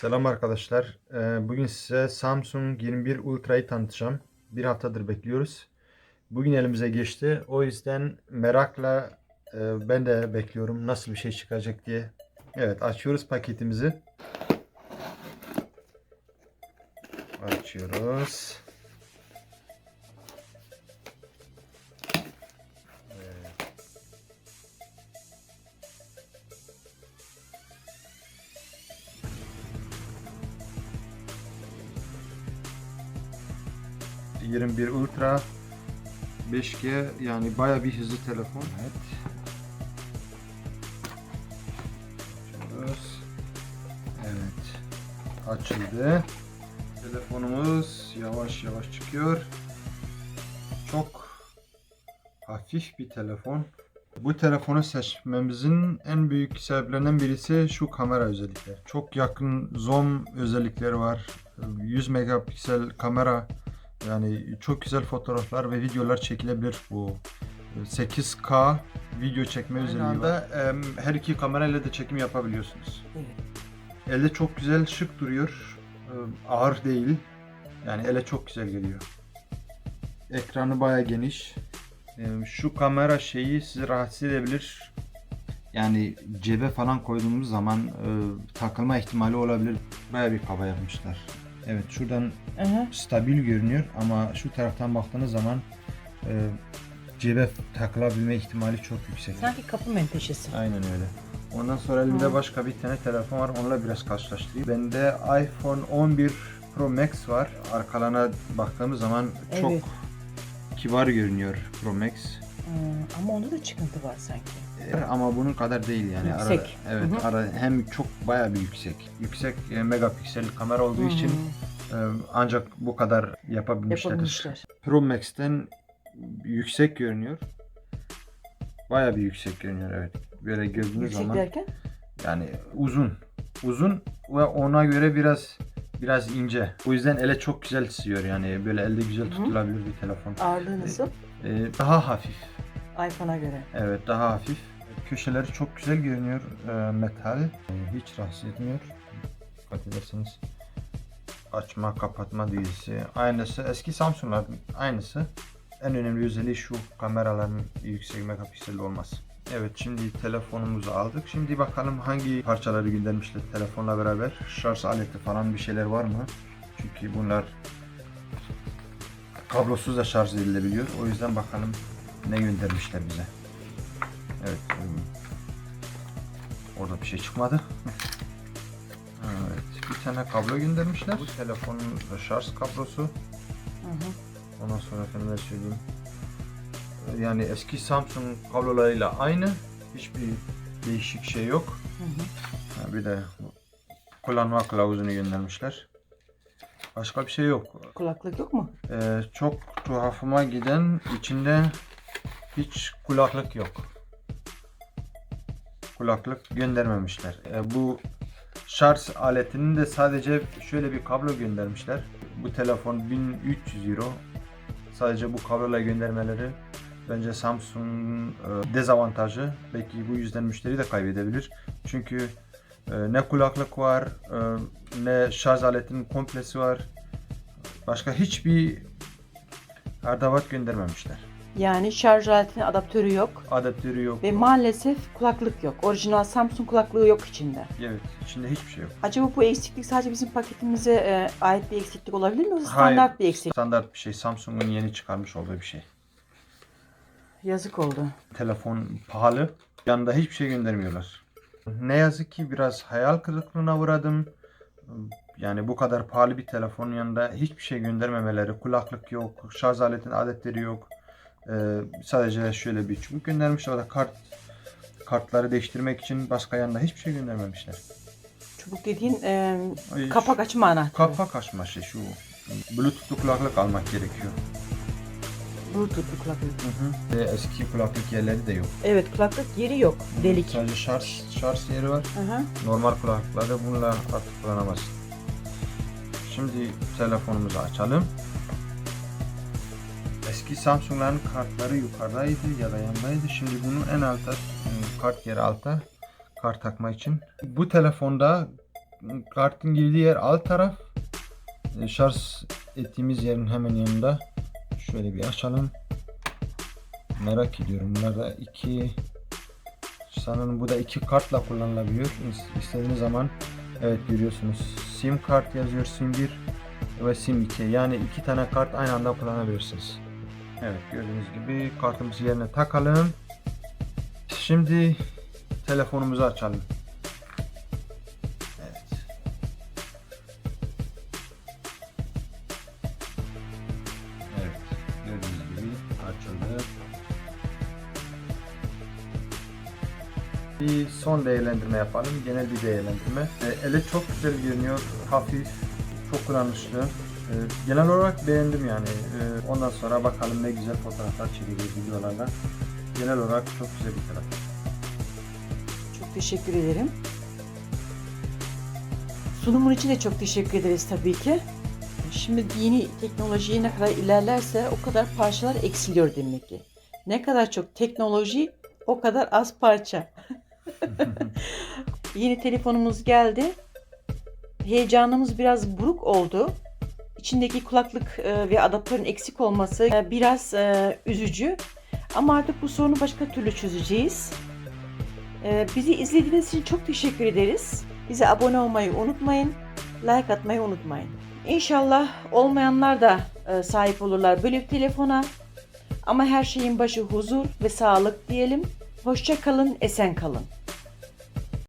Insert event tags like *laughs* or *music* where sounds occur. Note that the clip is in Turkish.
Selam arkadaşlar. Ee, Bugün size Samsung 21 Ultra'yı tanıtacağım. Bir haftadır bekliyoruz. Bugün elimize geçti. O yüzden merakla e, ben de bekliyorum nasıl bir şey çıkacak diye. Evet açıyoruz paketimizi. Açıyoruz. ...21 Ultra 5G yani baya bir hızlı telefon. Evet. Açıyoruz. Evet. Açıldı. Telefonumuz yavaş yavaş çıkıyor. Çok hafif bir telefon. Bu telefonu seçmemizin en büyük sebeplerinden birisi şu kamera özellikleri. Çok yakın zoom özellikleri var. 100 megapiksel kamera yani çok güzel fotoğraflar ve videolar çekilebilir bu. 8K video çekme özelliği var. her iki kamerayla da çekim yapabiliyorsunuz. Elde çok güzel şık duruyor. Ee, Ağır değil. Yani ele çok güzel geliyor. Ekranı baya geniş. Ee, Şu kamera şeyi sizi rahatsız edebilir. Yani cebe falan koyduğumuz zaman e, takılma ihtimali olabilir. Baya bir kaba yapmışlar. Evet şuradan Aha. stabil görünüyor ama şu taraftan baktığınız zaman e, cebe takılabilme ihtimali çok yüksek. Sanki kapı menteşesi. Aynen öyle. Ondan sonra elimde Hı. başka bir tane telefon var. Onunla biraz karşılaştırayım. Bende iPhone 11 Pro Max var. Arkalarına baktığımız zaman çok Evet. kibar görünüyor Pro Max. Hmm, ama onda da çıkıntı var sanki. Ee, Ama bunun kadar değil yani. Ara- Yüksek. evet, Hı hı. ara, hem çok bayağı bir yüksek. Yüksek e, megapiksel kamera olduğu Hmm, için e, ancak bu kadar yapabilmişler. yapabilmişler. Pro Max'ten yüksek görünüyor. Bayağı bir yüksek görünüyor evet. Böyle gördüğünüz Yüksek zaman derken? yani uzun. Uzun ve ona göre biraz biraz ince. O yüzden ele çok güzel sığıyor yani böyle elde güzel tutulabilir bir telefon. Ağırlığı nasıl? Ee, daha hafif. iPhone'a göre. Evet daha hafif. Köşeleri çok güzel görünüyor. Ee, metal. Ee, Hiç rahatsız etmiyor. Dikkat ederseniz. Açma kapatma düğmesi. Aynısı eski Samsung'ların aynısı. En önemli özelliği şu kameraların yüksek megapikselli olması. Evet şimdi telefonumuzu aldık. Şimdi bakalım hangi parçaları göndermişler telefonla beraber. Şarj aleti falan bir şeyler var mı? Çünkü bunlar kablosuz da şarj edilebiliyor. O yüzden bakalım ne göndermişler bize. Evet. um, Orada bir şey çıkmadı. *laughs* Evet. Bir tane kablo göndermişler. Bu telefonun şarj kablosu. Hı hı. Ondan sonra efendime söyleyeyim. Yani eski Samsung kablolarıyla aynı. Hiçbir değişik şey yok. Hı hı. Ha, bir de kullanma kılavuzunu göndermişler. Başka bir şey yok. Kulaklık yok mu? Ee, çok tuhafıma giden içinde hiç kulaklık yok. Kulaklık göndermemişler. Ee, bu şarj aletinin de sadece şöyle bir kablo göndermişler. Bu telefon 1300 euro. Sadece bu kablola göndermeleri bence Samsung e, dezavantajı. Belki bu yüzden müşteri de kaybedebilir. Çünkü e, ne kulaklık var, e, ne şarj aletinin komplesi var. Başka hiçbir erdavat göndermemişler. Yani şarj aletinin adaptörü yok. Adaptörü yok. Ve maalesef kulaklık yok. Orijinal Samsung kulaklığı yok içinde. Evet, içinde hiçbir şey yok. Acaba bu eksiklik sadece bizim paketimize e, ait bir eksiklik olabilir mi yoksa Hayır. standart bir eksiklik? Standart bir şey. Samsung'un yeni çıkarmış olduğu bir şey. Yazık oldu. Telefon pahalı. Yanında hiçbir şey göndermiyorlar. Ne yazık ki biraz hayal kırıklığına uğradım. Yani bu kadar pahalı bir telefonun yanında hiçbir şey göndermemeleri, kulaklık yok, şarj aletinin adetleri yok. Ee, sadece şöyle bir çubuk göndermişler. O da kart kartları değiştirmek için başka yanında hiçbir şey göndermemişler. Çubuk dediğin e, Ay, kapak açma anahtarı. Kapak açma şey şu. Bluetooth'lu kulaklık almak gerekiyor. Bluetooth'lu kulaklık. Ve eski kulaklık yerleri de yok. Evet kulaklık yeri yok. Delik. Sadece şarj şarj yeri var. Hı hı. Normal kulaklıklarda bununla artık kullanamazsın. Şimdi telefonumuzu açalım. Eski Samsung'ların kartları yukarıdaydı ya da yandaydı. Şimdi bunun en altta, e, kart yeri altta kart takma için. Bu telefonda kartın girdiği yer alt taraf. E, şarj ettiğimiz yerin hemen yanında. Şöyle bir açalım. Merak ediyorum. Bunlarda iki sanırım bu da iki kartla kullanılabiliyor. İs- İstediğiniz zaman evet görüyorsunuz. Sim kart yazıyor. Sim 1 ve Sim 2. Yani iki tane kart aynı anda kullanabilirsiniz. Evet gördüğünüz gibi kartımızı yerine takalım. Şimdi telefonumuzu açalım. Evet. Evet. Gördüğünüz gibi açıldı. Bir son değerlendirme yapalım. Genel bir değerlendirme. E, ele çok güzel görünüyor. Hafif, çok kullanışlı. E, genel olarak beğendim yani. E, ondan sonra bakalım ne güzel fotoğraflar çekeceğiz videolarla. Genel olarak çok güzel bir telefon. Çok teşekkür ederim. Sunumun için de çok teşekkür ederiz tabii ki. Şimdi yeni teknoloji ne kadar ilerlerse o kadar parçalar eksiliyor demek ki. Ne kadar çok teknoloji o kadar az parça. *laughs* yeni telefonumuz geldi. Heyecanımız biraz buruk oldu. İçindeki kulaklık e, ve adaptörün eksik olması e, biraz e, üzücü. Ama artık bu sorunu başka türlü çözeceğiz. Bizi izlediğiniz için çok teşekkür ederiz. Bize abone olmayı unutmayın. Like atmayı unutmayın. İnşallah olmayanlar da sahip olurlar böyle bir telefona. Ama her şeyin başı huzur ve sağlık diyelim. Hoşça kalın, esen kalın.